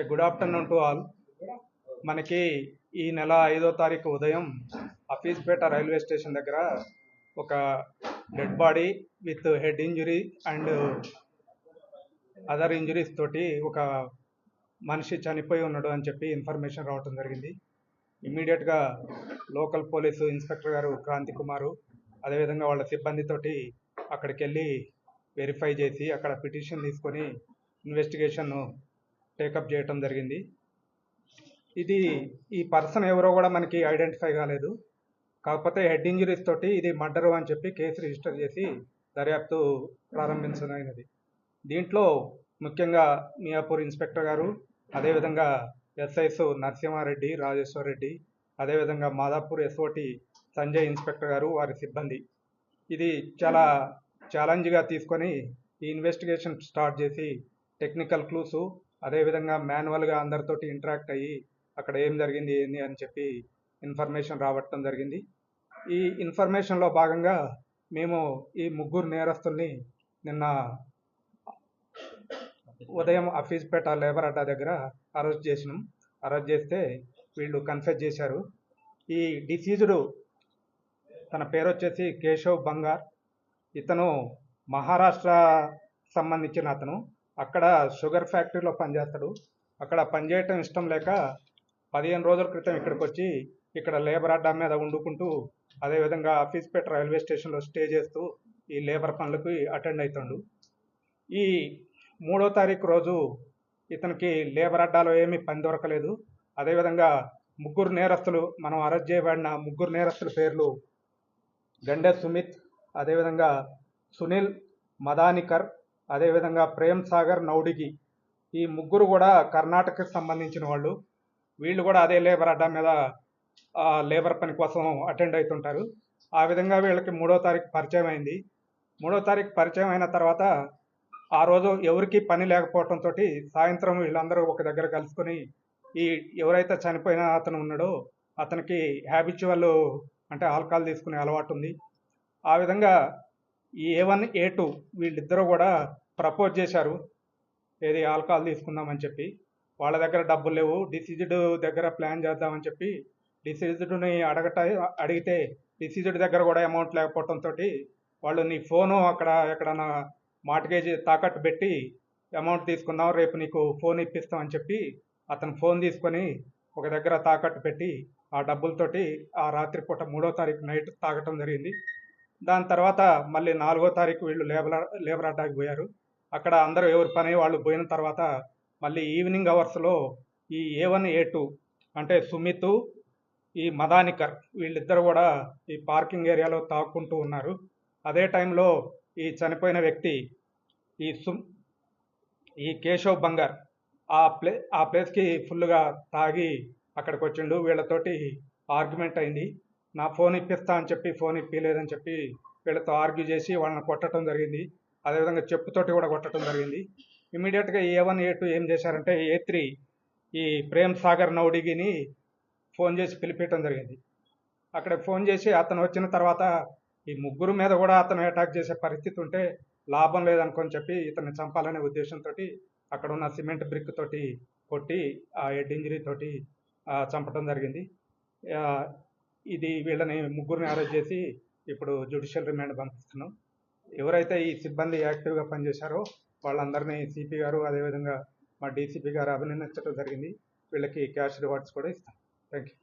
Okay good afternoon to all మనకి ఈ నెల ఐదో తారీఖు ఉదయం అఫీస్పేట రైల్వే స్టేషన్ దగ్గర ఒక dead body with head injury and other injuries తోటి ఒక మనిషి చనిపోయి ఉన్నాడు అని చెప్పి ఇన్ఫర్మేషన్ రావటం జరిగింది. ఇమ్మీడియట్గా లోకల్ పోలీసు ఇన్స్పెక్టర్ గారు క్రాంతి కుమారు అదేవిధంగా వాళ్ళ సిబ్బందితోటి అక్కడికి వెళ్ళి వెరిఫై చేసి అక్కడ పిటిషన్ తీసుకొని ఇన్వెస్టిగేషన్ టేకప్ చేయటం జరిగింది. ఇది ఈ పర్సన్ ఎవరో కూడా మనకి ఐడెంటిఫై కాలేదు. కాకపోతే హెడ్ ఇంజరీస్ తోటి ఇది మర్డర్ అని చెప్పి కేసు రిజిస్టర్ చేసి దర్యాప్తు ప్రారంభించదైనది దీంట్లో ముఖ్యంగా మియాపూర్ ఇన్స్పెక్టర్ గారు అదేవిధంగా ఎస్ఐస్ నరసింహారెడ్డి రాజేశ్వర్ రెడ్డి అదేవిధంగా మాదాపూర్ ఎస్ఓటి సంజయ్ ఇన్స్పెక్టర్ గారు వారి సిబ్బంది. ఇది చాలా ఛాలెంజ్గా తీసుకొని ఈ ఇన్వెస్టిగేషన్ స్టార్ట్ చేసి టెక్నికల్ క్లూసు అదేవిధంగా మాన్యువల్గా అందరితోటి ఇంటరాక్ట్ అయ్యి అక్కడ ఏం జరిగింది ఏంది అని చెప్పి ఇన్ఫర్మేషన్ రావటం జరిగింది. ఈ ఇన్ఫర్మేషన్లో భాగంగా మేము ఈ ముగ్గురు నేరస్తుల్ని నిన్న ఉదయం అఫీజ్పేట లేబర్ అడ్డా దగ్గర అరెస్ట్ చేసినాం. అరెస్ట్ చేస్తే వీళ్ళు కన్ఫెస్ చేశారు. ఈ డిసీజుడు తన పేరు వచ్చేసి కేశవ్ బంగార్. ఇతను మహారాష్ట్ర సంబంధించిన అతను. అక్కడ షుగర్ ఫ్యాక్టరీలో పనిచేస్తాడు. అక్కడ పనిచేయటం ఇష్టం లేక పదిహేను రోజుల క్రితం ఇక్కడికి వచ్చి ఇక్కడ లేబర్ అడ్డా మీద వండుకుంటూ అదేవిధంగా ఆఫీస్పేట రైల్వే స్టేషన్లో స్టే చేస్తూ ఈ లేబర్ పనులకు అటెండ్ అవుతాడు ఈ మూడో తారీఖు రోజు ఇతనికి లేబర్ అడ్డాలో ఏమీ పని దొరకలేదు. అదేవిధంగా ముగ్గురు నేరస్తులు మనం అరెస్ట్ చేయబడిన ముగ్గురు నేరస్తుల పేర్లు గండే సుమిత్ అదేవిధంగా సునీల్ మదానికర్ అదేవిధంగా ప్రేమ్ సాగర్ నౌడిగి ఈ ముగ్గురు కూడా కర్ణాటకకి సంబంధించిన వాళ్ళు. వీళ్ళు కూడా అదే లేబర్ అడ్డా మీద లేబర్ పని కోసం అటెండ్ అవుతుంటారు ఆ విధంగా వీళ్ళకి మూడో తారీఖు పరిచయం అయింది. మూడో తారీఖు పరిచయం అయిన తర్వాత ఆ రోజు ఎవరికి పని లేకపోవడంతో సాయంత్రం వీళ్ళందరూ ఒక దగ్గర కలుసుకొని ఈ ఎవరైతే చనిపోయిన అతను ఉన్నాడో అతనికి హ్యాబిచువల్ అంటే ఆల్కహాల్ తీసుకునే అలవాటు ఉంది. ఆ విధంగా ఈ ఏ వన్ ఏ టూ వీళ్ళిద్దరూ కూడా ప్రపోజ్ చేశారు. ఏది ఆల్కహాల్ తీసుకుందామని చెప్పి. వాళ్ళ దగ్గర డబ్బులు లేవు. డిసీజ్డ్ దగ్గర ప్లాన్ చేద్దామని చెప్పి డిసీజ్డ్ని అడగట అడిగితే డిసీజ్డ్ దగ్గర కూడా అమౌంట్ లేకపోవడంతో వాళ్ళు నీ ఫోను అక్కడ ఎక్కడన్నా మార్టిగేజ్ తాకట్టు పెట్టి అమౌంట్ తీసుకుందాం రేపు నీకు ఫోన్ ఇప్పిస్తామని చెప్పి అతను ఫోన్ తీసుకొని ఒక దగ్గర తాకట్టు పెట్టి ఆ డబ్బులతోటి ఆ రాత్రిపూట మూడో తారీఖు నైట్ తాగటం జరిగింది. దాని తర్వాత మళ్ళీ నాలుగో తారీఖు వీళ్ళు లేబర్ లేబర్ అడ్డాకి పోయారు. అక్కడ అందరూ ఎవరి పని వాళ్ళు పోయిన తర్వాత మళ్ళీ ఈవినింగ్ అవర్స్లో ఈ ఏ వన్ ఏ టూ అంటే సుమిత్ ఈ మదానికర్ వీళ్ళిద్దరు కూడా ఈ పార్కింగ్ ఏరియాలో తాక్కుంటూ ఉన్నారు. అదే టైంలో ఈ చనిపోయిన వ్యక్తి ఈ సుమ్ ఈ కేశవ్ బంగార్ ఆ ప్లే ఆ ప్లేస్కి ఫుల్గా తాగి అక్కడికి వచ్చిండు. వీళ్ళతోటి ఆర్గ్యుమెంట్ అయింది. నా ఫోన్ ఇప్పిస్తా అని చెప్పి ఫోన్ ఇప్పిలేదని చెప్పి వీళ్ళతో ఆర్గ్యూ చేసి వాళ్ళని కొట్టడం జరిగింది. అదేవిధంగా చెప్పుతోటి కూడా కొట్టడం జరిగింది. ఇమీడియట్గా ఏ వన్ ఏ టూ ఏం చేశారంటే ఏ త్రీ ఈ ప్రేమ్ సాగర్ నౌడిగిని ఫోన్ చేసి పిలిపించడం జరిగింది. అక్కడ ఫోన్ చేసి అతను వచ్చిన తర్వాత ఈ ముగ్గురు మీద కూడా అతను అటాక్ చేసే పరిస్థితి ఉంటే లాభం లేదనుకొని చెప్పి ఇతన్ని చంపాలనే ఉద్దేశంతో అక్కడ ఉన్న సిమెంట్ బ్రిక్ తోటి కొట్టి ఆ హెడ్ ఇంజరీ తోటి చంపడం జరిగింది. ఇది వీళ్ళని ముగ్గురిని అరెస్ట్ చేసి ఇప్పుడు జ్యుడిషియల్ రిమాండ్ పంపిస్తున్నాం. ఎవరైతే ఈ సిబ్బంది యాక్టివ్గా పనిచేశారో వాళ్ళందరినీ సిపి గారు అదేవిధంగా మా డీసీపీ గారు అభినందించడం జరిగింది. వీళ్ళకి క్యాష్ రివార్డ్స్ కూడా ఇస్తాం. Thank you